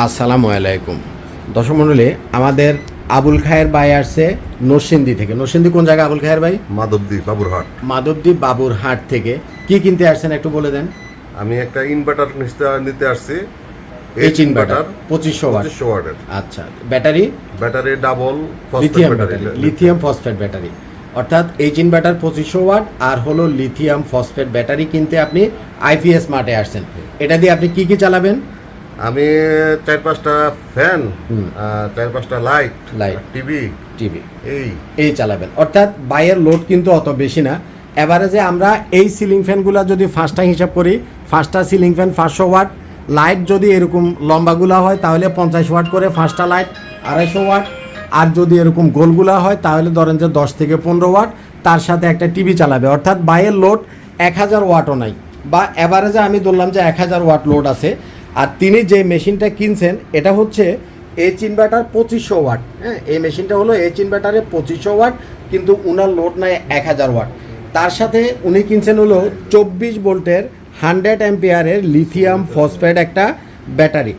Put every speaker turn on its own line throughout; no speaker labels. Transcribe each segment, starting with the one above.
আসসালামু আলাইকুম। দর্শক মণ্ডলী আমাদের আবুল খায়ের ভাই আসছে নরসিংদী থেকে। নরসিংদী কোন জায়গা আবুল খায়ের ভাই?
মাধবদ্বীপ বাবুরহাট।
মাধবদীপ বাবুরহাট থেকে। কি কিনতে আসছেন একটু বলে দেন।
আমি একটা ইনভার্টার নিতে আসছি।
এইচ ইনভার্টার পঁচিশশো ওয়াট।
পঁচিশশো ওয়াটের।
আচ্ছা battery?
Battery double
lithium battery. Lithium phosphate battery. অর্থাৎ এইচ ইনভার্টার পঁচিশশো ওয়াট আর হলো লিথিয়াম ফসফেট ব্যাটারি কিনতে আপনি আইপিএস মার্টে আসছেন। এটা দিয়ে আপনি কি কি চালাবেন?
আমি চার পাঁচটা ফ্যান চার পাঁচটা লাইট
লাইট
টিভি
টিভি
এই।
এই চালাবেন। অর্থাৎ বাইয়ের লোড কিন্তু অত বেশি না। এভারেজে আমরা এই সিলিং ফ্যানগুলো যদি ফার্স্টটা হিসাব করি ফার্স্টটা সিলিং ফ্যান পাঁচশো ওয়াট লাইট যদি এরকম লম্বাগুলা হয় তাহলে পঞ্চাশ ওয়াট করে ফার্স্টটা লাইট আড়াইশো ওয়াট আর যদি এরকম গোলগুলা হয় তাহলে ধরেন যে দশ থেকে পনেরো ওয়াট তার সাথে একটা টিভি চালাবে। অর্থাৎ বাইয়ের লোড এক হাজার ওয়াটও নাই। বা অ্যাভারেজে আমি ধরলাম যে এক হাজার ওয়াট লোড আছে আর তিনি যে মেশিনটা কিনছেন, এটা হচ্ছে এইচ ইনভার্টার পঁচিশশো ওয়াট। হ্যাঁ এই মেশিনটা হলো এইচ ইনভার্টারে পঁচিশশো ওয়াট, কিন্তু উনার লোড নাই এক হাজার ওয়াট। তার সাথে উনি কিনছেন হলো চব্বিশ ভোল্টের হান্ড্রেড অ্যাম্পিয়ারের লিথিয়াম ফসফেট একটা ব্যাটারি।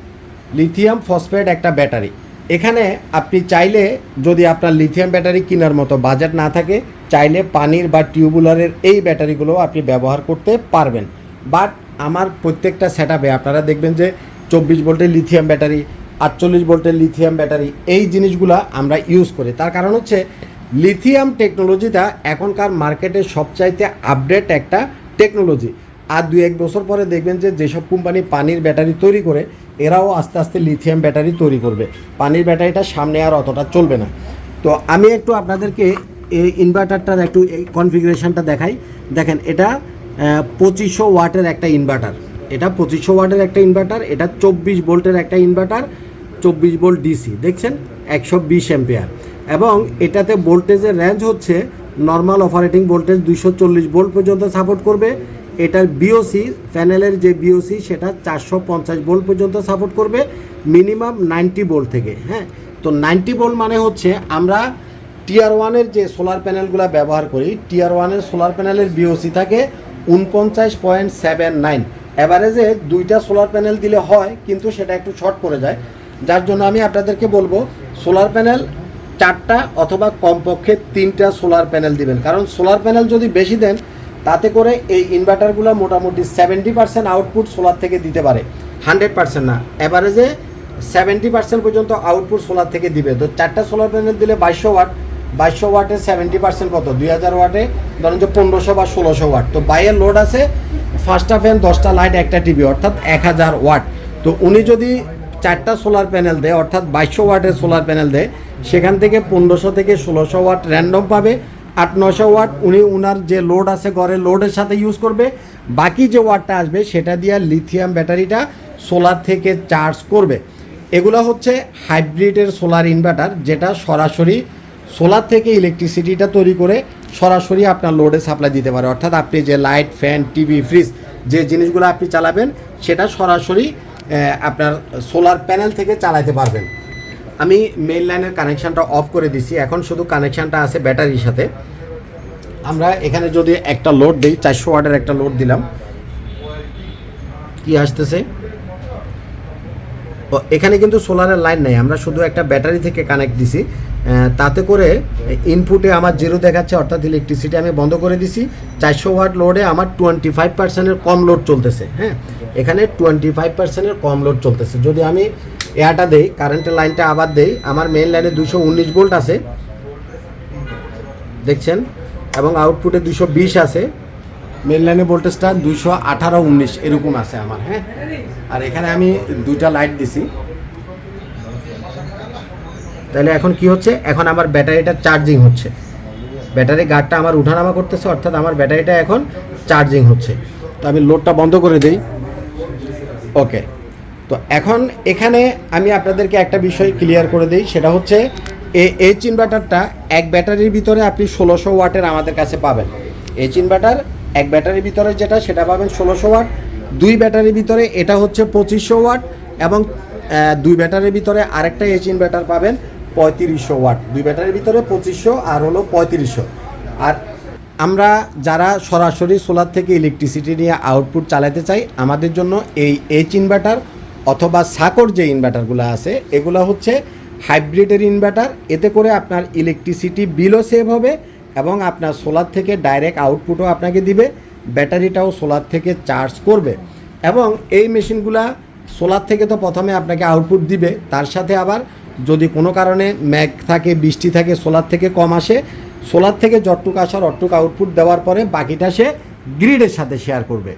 লিথিয়াম ফসফেট একটা ব্যাটারি। এখানে আপনি চাইলে যদি আপনার লিথিয়াম ব্যাটারি কেনার মতো বাজেট না থাকে, চাইলে পানির বা টিউবুলারের এই ব্যাটারিগুলো আপনি ব্যবহার করতে পারবেন। বাট আমার প্রত্যেকটা সেট আপে আপনারা দেখবেন যে চব্বিশ ভোল্টের লিথিয়াম ব্যাটারি আটচল্লিশ ভোল্টের লিথিয়াম ব্যাটারি এই জিনিসগুলা আমরা ইউজ করি। তার কারণ হচ্ছে লিথিয়াম টেকনোলজিটা এখনকার মার্কেটে সবচাইতে আপডেট একটা টেকনোলজি আর দুই এক বছর পরে দেখবেন যে যেসব কোম্পানি পানির ব্যাটারি তৈরি করে, এরাও আস্তে আস্তে লিথিয়াম ব্যাটারি তৈরি করবে। পানির ব্যাটারিটা সামনে আর অতটা চলবে না। তো আমি একটু আপনাদেরকে এই ইনভার্টারটার একটু এই কনফিগারেশনটা দেখাই। দেখেন, এটা পঁচিশশো ওয়াটের একটা ইনভার্টার এটা পঁচিশশো ওয়াটের একটা ইনভার্টার এটা চব্বিশ ভোল্টের একটা ইনভার্টার চব্বিশ ভোল্ট ডিসি দেখছেন? একশো বিশ এম্পিয়ার এবং এটাতে ভোল্টেজের রেঞ্জ হচ্ছে নর্মাল অপারেটিং ভোল্টেজ দুইশো চল্লিশ ভোল্ট পর্যন্ত সাপোর্ট করবে। এটার বিওসি প্যানেলের যে বিওসি সেটা চারশো পঞ্চাশ ভোল্ট পর্যন্ত সাপোর্ট করবে মিনিমাম নাইনটি ভোল্ট থেকে হ্যাঁ? তো নাইনটি ভোল্ট মানে হচ্ছে আমরা টিয়ার ওয়ানের যে সোলার প্যানেলগুলো ব্যবহার করি টিয়ার ওয়ানের সোলার প্যানেলের বিওসি থাকে উনপঞ্চাশ পয়েন্ট সেভেন নাইন। অ্যাভারেজে দুইটা সোলার প্যানেল দিলে হয়, কিন্তু সেটা একটু শর্ট পড়ে যায়। যার জন্য আমি আপনাদেরকে বলব, সোলার প্যানেল চারটা অথবা কমপক্ষে তিনটা সোলার প্যানেল দিবেন। কারণ সোলার প্যানেল যদি বেশি দেন, তাতে করে এই ইনভার্টারগুলো মোটামুটি সেভেন্টি পার্সেন্ট আউটপুট সোলার থেকে দিতে পারে। হান্ড্রেড পার্সেন্ট না। অ্যাভারেজে সেভেন্টি পার্সেন্ট পর্যন্ত আউটপুট সোলার থেকে দিবে। তো চারটা সোলার প্যানেল দিলে বাইশশো ওয়াট। বাইশশো ওয়াটে সেভেন্টি পার্সেন্ট কত? দুই হাজার ওয়াটে, ধরেন যে পনেরোশো বা ষোলোশো ওয়াট। তো বাইয়ের লোড আছে ফার্স্টটা ফ্যান দশটা লাইট একটা টিভি অর্থাৎ এক হাজার ওয়াট। তো উনি যদি চারটা সোলার প্যানেল দেয়, অর্থাৎ বাইশশো ওয়াটের সোলার প্যানেল দেয়, সেখান থেকে পনেরোশো থেকে ষোলোশো ওয়াট র্যান্ডম পাবে। আট নশো ওয়াট উনি উনার যে লোড আছে ঘরের লোডের সাথে ইউজ করবে। বাকি যে ওয়াটটা আসবে, সেটা দিয়ে লিথিয়াম ব্যাটারিটা সোলার থেকে চার্জ করবে। এগুলো হচ্ছে হাইব্রিডের সোলার ইনভার্টার যেটা সরাসরি সোলার থেকে ইলেকট্রিসিটিটা তৈরি করে সরাসরি আপনার লোডে সাপ্লাই দিতে পারে। অর্থাৎ আপনি যে লাইট ফ্যান টিভি ফ্রিজ যে জিনিসগুলো আপনি চালাবেন, সেটা সরাসরি আপনার সোলার প্যানেল থেকে চালাতে পারবেন। আমি মেইন লাইনের কানেকশানটা অফ করে দিছি। এখন শুধু কানেকশানটা আছে ব্যাটারির সাথে। আমরা এখানে যদি একটা লোড দিই, চারশো ওয়াটের একটা লোড দিলাম। কি আসতেছে? এখানে কিন্তু সোলারের লাইন নাই। আমরা শুধু একটা ব্যাটারি থেকে কানেক্ট দিছি। তাতে করে ইনপুটে আমার জিরো দেখাচ্ছে, অর্থাৎ ইলেকট্রিসিটি আমি বন্ধ করে দিছি। চারশো ওয়াট লোডে আমার টোয়েন্টি ফাইভ পার্সেন্টের কম লোড চলতেছে হ্যাঁ? এখানে টোয়েন্টি ফাইভ পার্সেন্টের কম লোড চলতেছে। যদি আমি এয়াটা দেই কারেন্টের লাইনটা আবার দেই, আমার মেইন লাইনে দুশো উনিশ ভোল্ট আছে। দেখছেন? এবং আউটপুটে দুশো বিশ আছে। মেন লাইনে ভোল্টেজটা দুইশো আঠারো উনিশ, এরকম আছে আমার হ্যাঁ? আর এখানে আমি দুইটা লাইট দিছি। তাহলে এখন কি হচ্ছে? এখন আমার ব্যাটারিটা চার্জিং হচ্ছে। ব্যাটারি গার্ডটা আমার উঠানামা করতেছে, অর্থাৎ আমার ব্যাটারিটা এখন চার্জিং হচ্ছে। তো আমি লোডটা বন্ধ করে দিই। ওকে। তো এখন এখানে আমি আপনাদেরকে একটা বিষয় ক্লিয়ার করে দিই, সেটা হচ্ছে এই এইচ ইনভার্টারটা এক ব্যাটারির ভিতরে আপনি ষোলোশো ওয়াটের আমাদের কাছে পাবেন। এইচ ইনভার্টার এক ব্যাটারির ভিতরে যেটা, সেটা পাবেন ষোলোশো ওয়াট। দুই ব্যাটারির ভিতরে এটা হচ্ছে পঁচিশশো ওয়াট এবং দুই ব্যাটারির ভিতরে আরেকটা এইচ ইনভার্টার পাবেন পঁয়ত্রিশশো ওয়াট। দুই ব্যাটারির ভিতরে পঁচিশশো আর হলো পঁয়ত্রিশশো। আর আমরা যারা সরাসরি সোলার থেকে ইলেকট্রিসিটি নিয়ে আউটপুট চালাতে চাই, আমাদের জন্য এই এইচ ইনভার্টার অথবা সাকর যে ইনভার্টারগুলো আছে, এগুলো হচ্ছে হাইব্রিডের ইনভার্টার এতে করে আপনার ইলেকট্রিসিটি বিলও সেভ হবে। এবং আপনার সোলার থেকে ডাইরেক্ট আউটপুটও আপনাকে দিবে ব্যাটারিটাও সোলার থেকে চার্জ করবে। এবং এই মেশিনগুলা সোলার থেকে তো প্রথমে আপনাকে আউটপুট দিবে, তার সাথে আবার যদি কোনো কারণে ম্যাগ থাকে, বৃষ্টি থাকে, সোলার থেকে কম আসে, সোলার থেকে যতটুক আসার অটটুক আউটপুট দেওয়ার পরে বাকিটা সে গ্রিডের সাথে শেয়ার করবে।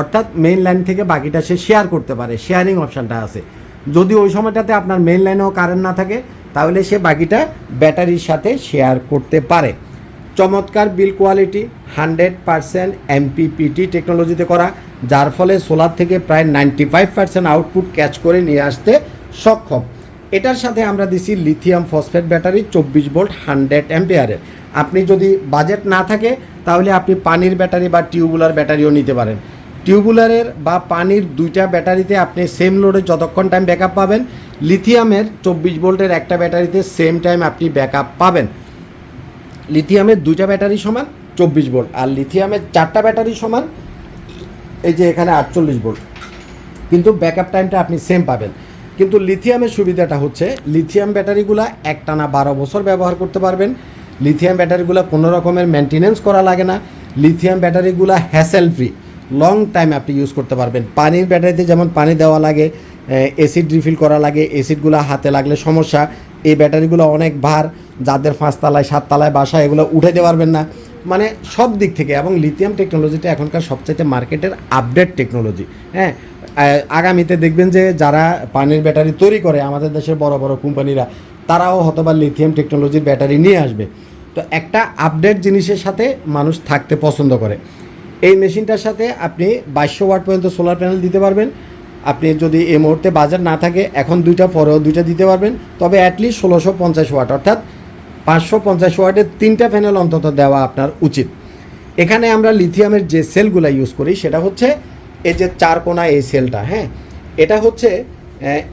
অর্থাৎ মেইন লাইন থেকে বাকিটা সে শেয়ার করতে পারে শেয়ারিং অপশানটা আছে। যদি ওই সময়টাতে আপনার মেইন লাইনেও কারেন্ট না থাকে, তাহলে সে বাকিটা ব্যাটারির সাথে শেয়ার করতে পারে। চমৎকার build quality, hundred percent MPPT টেকনোলজিতে করা, যার ফলে সোলার থেকে প্রায় ninety five percent output catch করে নিয়ে আসতে সক্ষম। এটার সাথে আমরা দিছি লিথিয়াম ফসফেট ব্যাটারি চব্বিশ ভোল্ট হান্ড্রেড অ্যাম্পিয়ারের আপনি যদি বাজেট না থাকে, তাহলে আপনি পানির ব্যাটারি বা টিউবুলার ব্যাটারিও নিতে পারেন। টিউবুলারের বা পানির দুইটা ব্যাটারিতে আপনি সেম লোডে যতক্ষণ টাইম ব্যাকআপ পাবেন, লিথিয়ামের চব্বিশ ভোল্টের একটা ব্যাটারিতে সেম টাইম আপনি ব্যাকআপ পাবেন। লিথিয়ামের দুইটা ব্যাটারি সমান চব্বিশ ভোল্ট, আর লিথিয়ামের চারটা ব্যাটারি সমান এই যে এখানে আটচল্লিশ ভোল্ট। কিন্তু ব্যাকআপ টাইমটা আপনি সেম পাবেন। কিন্তু লিথিয়ামের সুবিধাটা হচ্ছে, লিথিয়াম ব্যাটারিগুলো একটানা বারো বছর ব্যবহার করতে পারবেন। লিথিয়াম ব্যাটারিগুলো কোনো রকমের মেনটেনেন্স করা লাগে না। লিথিয়াম ব্যাটারিগুলো হ্যাসেল ফ্রি লং টাইম আপনি ইউজ করতে পারবেন। পানির ব্যাটারিতে যেমন পানি দেওয়া লাগে এসিড রিফিল করা লাগে এসিডগুলো হাতে লাগলে সমস্যা। এই ব্যাটারিগুলো অনেক ভার, যাদের পাঁচতলায়, সাততলায় বাসা, এগুলো উঠে দিতে পারবেন না। মানে সব দিক থেকে, এবং লিথিয়াম টেকনোলজিটা এখনকার সবচাইতে মার্কেটের আপডেট টেকনোলজি হ্যাঁ? আগামীতে দেখবেন যে যারা পানির ব্যাটারি তৈরি করে, আমাদের দেশের বড় বড় কোম্পানিরা, তারাও হয়তোবা লিথিয়াম টেকনোলজির ব্যাটারি নিয়ে আসবে। তো একটা আপডেট জিনিসের সাথে মানুষ থাকতে পছন্দ করে। এই মেশিনটার সাথে আপনি বাইশশো ওয়াট পর্যন্ত সোলার প্যানেল দিতে পারবেন। আপনি যদি এই মুহূর্তে বাজার না থাকে, এখন দুইটা পরেও দুইটা দিতে পারবেন, তবে অ্যাটলিস্ট ষোলোশো পঞ্চাশ ওয়াট, অর্থাৎ পাঁচশো পঞ্চাশ ওয়াটের তিনটা প্যানেল অন্তত দেওয়া আপনার উচিত। এখানে আমরা লিথিয়ামের যে সেলগুলো ইউজ করি, সেটা হচ্ছে এই যে চার কোনা এই সেলটা হ্যাঁ? এটা হচ্ছে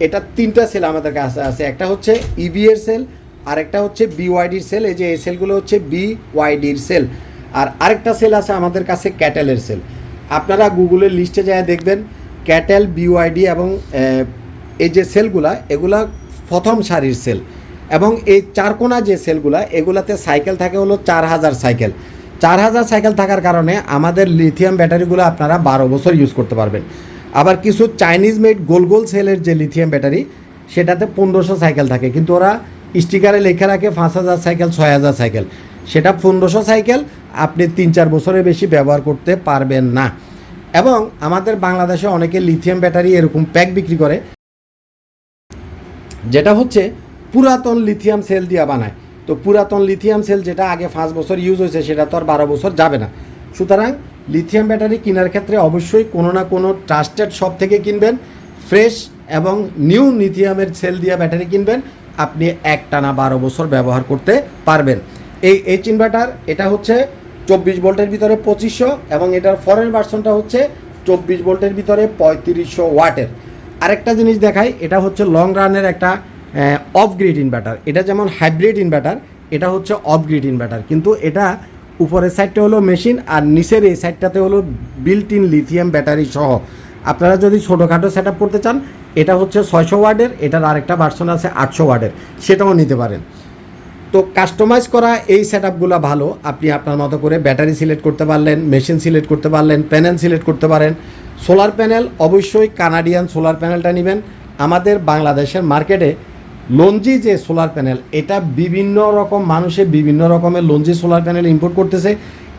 এটা তিনটা সেল আমাদের কাছে আছে। একটা হচ্ছে ইবি এর সেল আরেকটা হচ্ছে বিওয়াইডির সেল এই যে এই সেলগুলো হচ্ছে বিওয়াইডির সেল আর আরেকটা সেল আছে আমাদের কাছে ক্যাটেলের সেল আপনারা গুগলের লিস্টে যায় দেখবেন ক্যাটেল বিওয়াইডি এবং এই যে সেলগুলা, এগুলা প্রথম সারির সেল। এবং এই চারকোনা যে সেলগুলা, এগুলাতে সাইকেল থাকে হলো চার হাজার সাইকেল। চার হাজার সাইকেল থাকার কারণে আমাদের লিথিয়াম ব্যাটারিগুলো আপনারা বারো বছর ইউজ করতে পারবেন। আবার কিছু চাইনিজ মেড গোল গোল সেলের যে লিথিয়াম ব্যাটারি, সেটাতে পনেরোশো সাইকেল থাকে। কিন্তু ওরা স্টিকারে লেখা রাখে পাঁচ হাজার সাইকেল, ছয় হাজার সাইকেল। সেটা পনেরোশো সাইকেল, আপনি তিন চার বছরের বেশি ব্যবহার করতে পারবেন না। এবং আমাদের বাংলাদেশে অনেকে লিথিয়াম ব্যাটারি এরকম প্যাক বিক্রি করে, যেটা হচ্ছে পুরাতন লিথিয়াম সেল দিয়া বানায়। তো পুরাতন লিথিয়াম সেল যেটা আগে পাঁচ বছর ইউজ হয়েছে, সেটা তো আর বারো বছর যাবে না। সুতরাং লিথিয়াম ব্যাটারি কেনার ক্ষেত্রে অবশ্যই কোনো না কোনো ট্রাস্টেড শপ থেকে কিনবেন ফ্রেশ এবং নিউ লিথিয়ামের সেল দিয়া ব্যাটারি কিনবেন, আপনি এক টানা বারো বছর ব্যবহার করতে পারবেন। এই এইচ ইনভার্টার এটা হচ্ছে চব্বিশ ভোল্টের ভিতরে পঁচিশশো এবং এটার ফরেন ভার্সনটা হচ্ছে চব্বিশ ভোল্টের ভিতরে পঁয়ত্রিশশো ওয়াটের। আরেকটা জিনিস দেখাই, এটা হচ্ছে লং রানের একটা অফ গ্রিড ইনভার্টার এটা যেমন হাইব্রিড ইনভার্টার এটা হচ্ছে অফ গ্রিড ইনভার্টার কিন্তু এটা উপরের সাইডটা হলো মেশিন আর নিচের এই সাইডটাতে হলো বিল্ট ইন লিথিয়াম ব্যাটারি সহ। আপনারা যদি ছোটোখাটো সেট আপ করতে চান, এটা হচ্ছে ছয়শো ওয়ার্ডের এটার আরেকটা ভার্সন আছে আটশো ওয়ার্ডের সেটাও নিতে পারেন। তো কাস্টমাইজ করা এই সেট আপগুলো ভালো। আপনি আপনার মতো করে ব্যাটারি সিলেক্ট করতে পারলেন মেশিন সিলেক্ট করতে পারলেন প্যানেল সিলেক্ট করতে পারেন। সোলার প্যানেল অবশ্যই কানাডিয়ান সোলার প্যানেলটা নেবেন। আমাদের বাংলাদেশের মার্কেটে লঞ্জি যে সোলার প্যানেল এটা বিভিন্ন রকম মানুষে বিভিন্ন রকমের লঞ্জি সোলার প্যানেল ইম্পোর্ট করতেছে।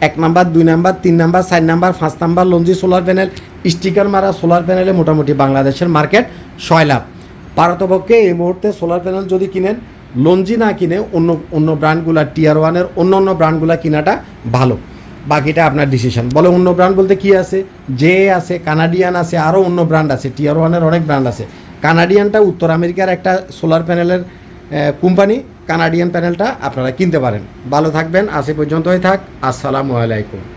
এক নাম্বার দুই নাম্বার তিন নাম্বার চার নাম্বার পাঁচ number Longi solar panel sticker মারা সোলার প্যানেলে মোটামুটি বাংলাদেশের মার্কেট ছয় লাভ পারতপক্ষে এই মুহূর্তে সোলার প্যানেল যদি কিনেন লঞ্জি না কিনে অন্য অন্য ব্র্যান্ডগুলা টিয়ার ওয়ানের অন্য অন্য ব্র্যান্ডগুলা কিনাটা ভালো। বাকিটা আপনার ডিসিশন বলে অন্য ব্র্যান্ড বলতে কি আছে? জে আছে কানাডিয়ান আছে আরও অন্য ব্র্যান্ড আছে। টিয়ার ওয়ানের অনেক ব্র্যান্ড আছে। কানাডিয়ানটা উত্তর আমেরিকার একটা সোলার প্যানেলের কোম্পানি কানাডিয়ান প্যানেলটা আপনারা কিনতে পারেন। ভালো থাকবেন। এ পর্যন্তই থাক। আসসালামু আলাইকুম।